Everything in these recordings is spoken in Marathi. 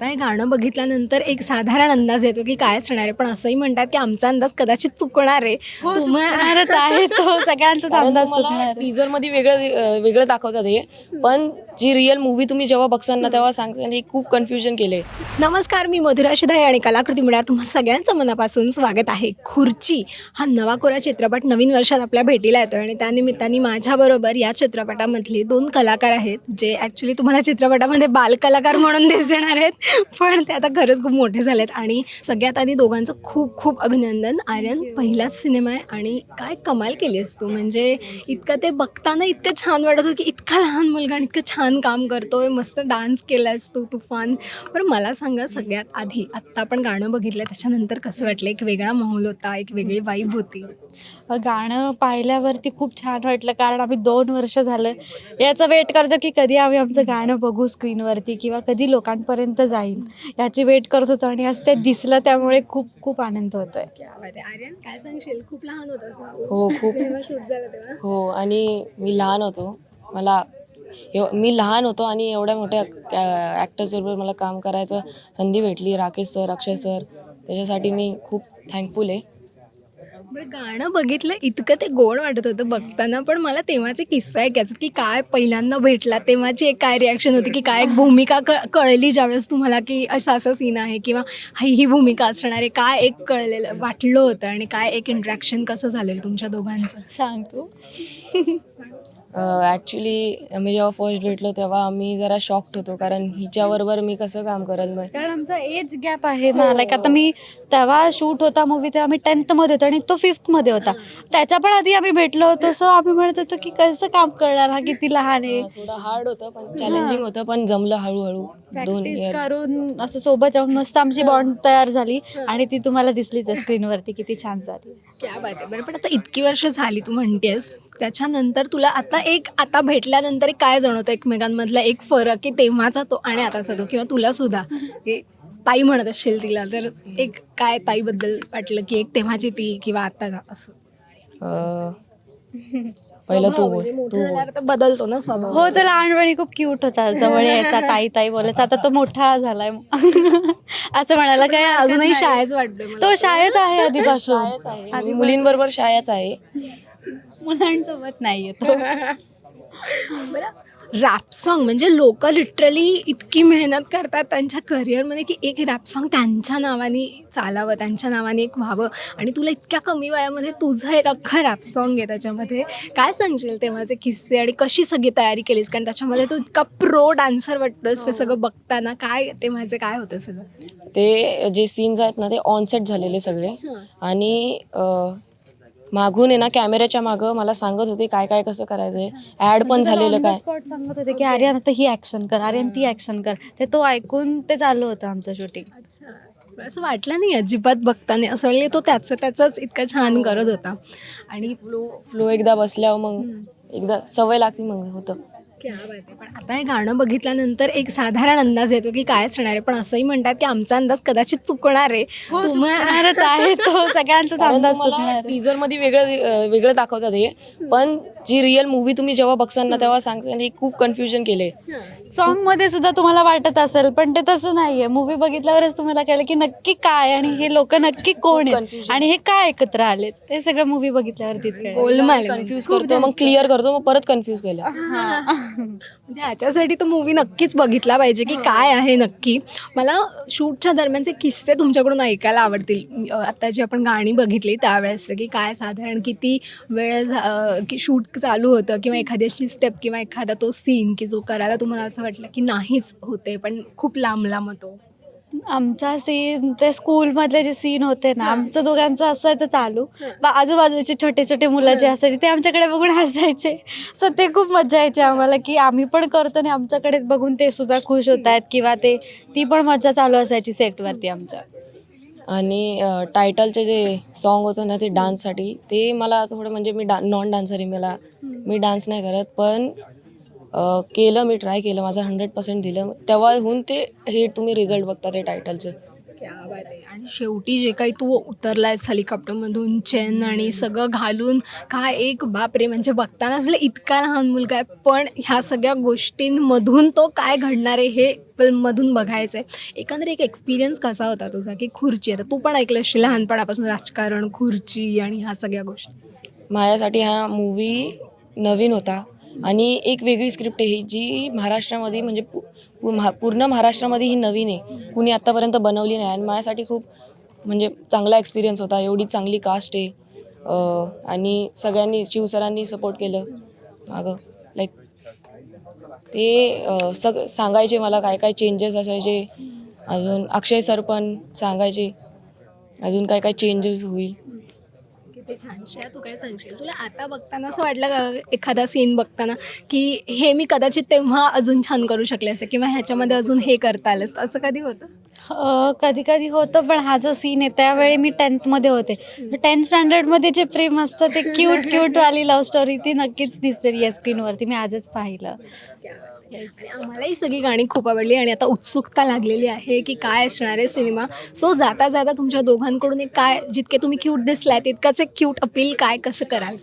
आता हे गाणं बघितल्यानंतर एक साधारण अंदाज येतो की काय असणार आहे. पण असंही म्हणतात की आमचा अंदाज कदाचित चुकणार आहे. चुकणारच आहे तो. सगळ्यांचाच अंदाज चुकणार. टीजरमध्ये वेगळं वेगळं दाखवतात हे. पण जी रिअल मूवी तुम्ही जेव्हा बघसाल ना तेव्हा सांगता खूप कन्फ्युजन केले नमस्कार मी मधुरा शिधाळे आणि कलाकृती मिळा तुम्हा सगळ्यांचं मनापासून स्वागत आहे. खुर्ची हा नवा कोरा चित्रपट नवीन वर्षात आपल्या भेटीला येतो आणि त्यानिमित्ताने माझ्याबरोबर या चित्रपटामधले दोन कलाकार आहेत जे ॲक्च्युली तुम्हाला चित्रपटामध्ये बालकलाकार म्हणून दिसणार आहेत. पण ते आता खरंच खूप मोठे झालेत आणि सगळ्यात आधी दोघांचं खूप खूप अभिनंदन. आर्यन पहिलाच सिनेमा आहे आणि काय कमाल केली असतो म्हणजे इतकं ते बघताना इतकं छान वाटत होतं की इतका लहान मुलगा आणि इतकं छान काम करतोय. मस्त डान्स केलास तू तुफान बरं मला सांगा सगळ्यात आधी आत्ता आपण गाणं बघितलं त्याच्यानंतर कसं वाटलं? एक वेगळा माहोल होता एक वेगळी वाईब होती. गाणं पाहिल्यावरती खूप छान वाटलं कारण आम्ही दोन वर्ष झालं. याचं वेट करतो की कधी आम्ही आमचं गाणं बघू स्क्रीनवरती किंवा कधी लोकांपर्यंत जाईल. याची वेट करत होतो आणि आज ते दिसलं त्यामुळे खूप खूप आनंद होत आहे आर्यन काय सांगशील? खूप लहान होता हो खूप. शूट झाला तेव्हा. हो आणि मी लहान होतो. मला एव- मी लहान होतो आणि एवढ्या मोठ्या ॲक्टर्सबरोबर मला काम करायचं संधी भेटली. Rakesh sir Akshay sir. त्याच्यासाठी मी खूप थँकफुल आहे. गाणं बघितलं इतकं ते गोड वाटत होतं. बघताना पण मला तेव्हाचे किस्सा ऐकायचा की काय पहिल्यांदा भेटला तेव्हाची एक काय रिॲक्शन होती की काय एक भूमिका क कळली ज्यावेळेस तुम्हाला की असा असा सीन आहे किंवा ही ही भूमिका असणार आहे काय एक कळलेलं वाटलं होतं आणि काय एक इंट्रॅक्शन कसं झालेलं तुमच्या दोघांचं? सांगतो. ॲक्च्युली आम्ही जेव्हा फर्स्ट भेटलो तेव्हा आम्ही जरा शॉक्ड होतो. कारण हिच्याबरोबर मी कसं काम करेल मग कारण आमचा एज गॅप आहे ना. लाईक आता मी तेव्हा शूट होता मूवी तेव्हा आम्ही टेन्थमध्ये होतो आणि तो फिफ्थमध्ये होता. त्याच्या पण आधी आम्ही भेटलो होतो. सो आम्ही म्हणत होतो की कसं काम करणार हा किती लहान आहे. थोडं हार्ड होतं पण चॅलेंजिंग होतं पण जमलं हळूहळू. दोन इयर्स करून असं सोबत जाऊन मस्त आमची बॉन्ड तयार झाली. आणि ती तुम्हाला दिसलीच स्क्रीनवरती किती छान झाली. क्या बात आहे. बरं पण आता इतकी वर्ष झाली तू म्हणतेस. त्याच्यानंतर तुला आता एक आता भेटल्यानंतर एक काय जाणवतं एकमेकांमधला एक फरक की तेव्हाचा तो आणि आताचा तो किंवा तुला सुद्धा? ताई म्हणत असशील तिला तर एक काय ताईबद्दल वाटलं की एक तेव्हाची ती किंवा आता असं. पहिलं तू बोल म्हणजे तू बदलतो ना स्वभाव. हो तो लहानपणी खूप क्यूट होता. जवळ यायचा ताई ताई बोलायचा. आता तो मोठा झालाय. असं म्हणायला काय अजूनही नाही. शाळेच वाटतोय मला. तो शाळेच आहे आधीपासून. शाळेच आहे. मी मुलींबरोबर शाळेच आहे. मुलांसोबत नाहीये तो रॅप सॉन्ग म्हणजे लोक लिटरली इतकी मेहनत करतात त्यांच्या करिअरमध्ये की एक रॅप सॉन्ग त्यांच्या नावाने चालावं त्यांच्या नावाने एक व्हावं. आणि तुला इतक्या कमी वयामध्ये तुझं एक अख्खं रॅप सॉन्ग आहे त्याच्यामध्ये. काय सांगशील तेव्हाचे किस्से आणि कशी सगळी तयारी केलीस? कारण त्याच्यामध्ये तू इतका प्रो डान्सर वाटतोस ते सगळं बघताना. काय ते माझे काय होतं सगळं? ते जे सीन्स आहेत ना ते ऑनसेट झालेले सगळे. आणि मागून आहे ना कॅमेऱ्याच्या मागं मला सांगत होते काय काय कसं करायचंय. ऍड पण झालेलं काय? स्पॉट सांगत होते की आर्यन आता ही ऍक्शन कर आर्यन ती ऍक्शन कर. ते तो ऐकून ते चालू होतं आमचं शूटिंग असं वाटलं नाही अजिबात बघताना. असं वाटलं तो त्याचं त्याचंच इतकं छान करत होता. आणि फ्लो फ्लो एकदा बसल्यावर मग एकदा सवय लागते मग होतं. पण आता हे गाणं बघितल्यानंतर एक साधारण अंदाज येतो की काय असणार आहे. पण असंही म्हणतात की आमचा अंदाज कदाचित चुकणार आहे. तुम्हा- चुकणारच आहे तो. सगळ्यांचाच अंदाज चुकणार. टीजरमध्ये वेगळं वेगळं दाखवतात हे. पण जी रिअल मूवी तुम्ही जेव्हा बघसाल ना तेव्हा सांगता खूप कन्फ्युजन केले सॉन्गमध्ये सुद्धा तुम्हाला वाटत असेल पण ते तसं नाहीये. मूवी बघितल्यावरच तुम्हाला कळलं की नक्की काय आणि हे लोक नक्की कोण आहेत आणि हे काय एकत्र आलेत? ते सगळं मूवी बघितल्यावरतीच. कन्फ्युज करतो मग क्लिअर करतो मग परत कन्फ्युज केलं. म्हणजे ह्याच्यासाठी तो मूवी नक्कीच बघितला पाहिजे की काय आहे नक्की. मला शूटच्या दरम्यानचे किस्से तुमच्याकडून ऐकायला आवडतील. आता जी आपण गाणी बघितली त्यावेळेस की काय साधारण किती वेळ की शूट चालू होतं किंवा एखादी अशी स्टेप किंवा एखादा तो सीन की जो करायला तुम्हाला असं वाटलं की नाहीच होते पण खूप लांब लांब होतो. आमचा सीन ते स्कूलमधले जे सीन होते ना आमचं दोघांचं असायचं चालू. बा आजूबाजूचे छोटे छोटे मुलं जे असायचे ते आमच्याकडे बघून हसायचे. सो ते खूप मजा यायची आम्हाला की आम्ही पण करतो आणि आमच्याकडे बघून ते सुद्धा खुश होत आहेत किंवा ते ती पण मजा चालू असायची सेटवरती आमच्या. आणि टायटलचे जे सॉन्ग होतं ना ते डान्ससाठी ते मला थोडं म्हणजे मी डा नॉन डान्सर आहे मला मी डान्स नाही करत पण केलं मी ट्राय केलं माझं हंड्रेड पर्सेंट दिलं. तेव्हाहून ते हे तुम्ही रिझल्ट बघता ते टायटलचं क्या बात आहे आणि शेवटी जे काही तू उतरलायस हेलिकॉप्टरमधून चेन आणि सगळं घालून काय एक बापरे म्हणजे बघतानाच म्हणजे इतका लहान मुलगा आहे पण ह्या सगळ्या गोष्टींमधून तो काय घडणार आहे हे फिल्ममधून बघायचं आहे एकंदर एक एक्सपिरियन्स कसा होता तुझा की खुर्ची? आता तू पण ऐकलं असशील लहानपणापासून राजकारण खुर्ची आणि ह्या सगळ्या गोष्टी. माझ्यासाठी हा मूवी नवीन होता. आणि एक वेगळी स्क्रिप्ट आहे जी महाराष्ट्रामध्ये म्हणजे पू पू- महा- पूर्ण महाराष्ट्रामध्ये ही नवीन आहे. कुणी आत्तापर्यंत बनवली नाही आणि माझ्यासाठी खूप म्हणजे चांगला एक्सपिरियन्स होता. एवढी चांगली कास्ट आहे. आणि सगळ्यांनी शिवसरांनी सपोर्ट केलं. मागं लाईक ते सग सांगायचे मला काय काय चेंजेस असायचे. अजून अक्षय सर पण सांगायचे. अजून काय काय चेंजेस होईल. किती छान. श्रेया तू काय सांगशील? तुला आता बघताना असं वाटलं का एखादा सीन बघताना की हे मी कदाचित तेव्हा अजून छान करू शकले असते किंवा ह्याच्यामध्ये अजून हे करता आलं असतं? असं कधी होतं? कधी कधी होतं पण हा जो सीन आहे त्यावेळी मी टेन्थमध्ये होते. टेन्थ स्टँडर्डमध्ये जे प्रेम असतं ते क्यूट क्यूटवाली लव्ह स्टोरी ती नक्कीच दिसते या स्क्रीनवरती मी आजच पाहिलं. आणि आम्हालाही सगळी गाणी खूप आवडली आणि आता उत्सुकता लागलेली आहे की काय असणार आहे सिनेमा. सो जाता जाता तुमच्या दोघांकडून एक काय जितके तुम्ही क्यूट दिसलाय तितकंच एक क्यूट अपील काय कसं कराल?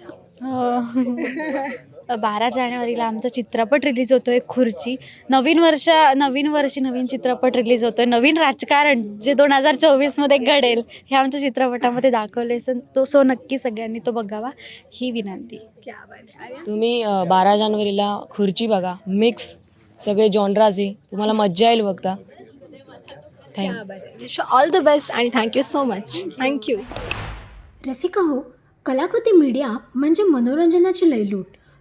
बारा जानेवारीला आमचा चित्रपट रिलीज होतो आहे खुर्ची. नवीन वर्ष नवीन वर्षी नवीन चित्रपट रिलीज होतो आहे नवीन राजकारण जे दोन हजार चोवीसमध्ये घडेल हे आमच्या चित्रपटामध्ये दाखवले सो तो सो नक्की सगळ्यांनी तो बघावा ही विनंती. क्या बात आहे. अरे, तुम्ही बारा जानेवारीला खुर्ची बघा मिक्स सगळे जॉनराज तुम्हाला मज्जा येईल बघता. थँक क्या बात आहे ऑल द बेस्ट आणि thank you so much thank you Rasika हो कलाकृती मीडिया म्हणजे मनोरंजनाची लयलूट.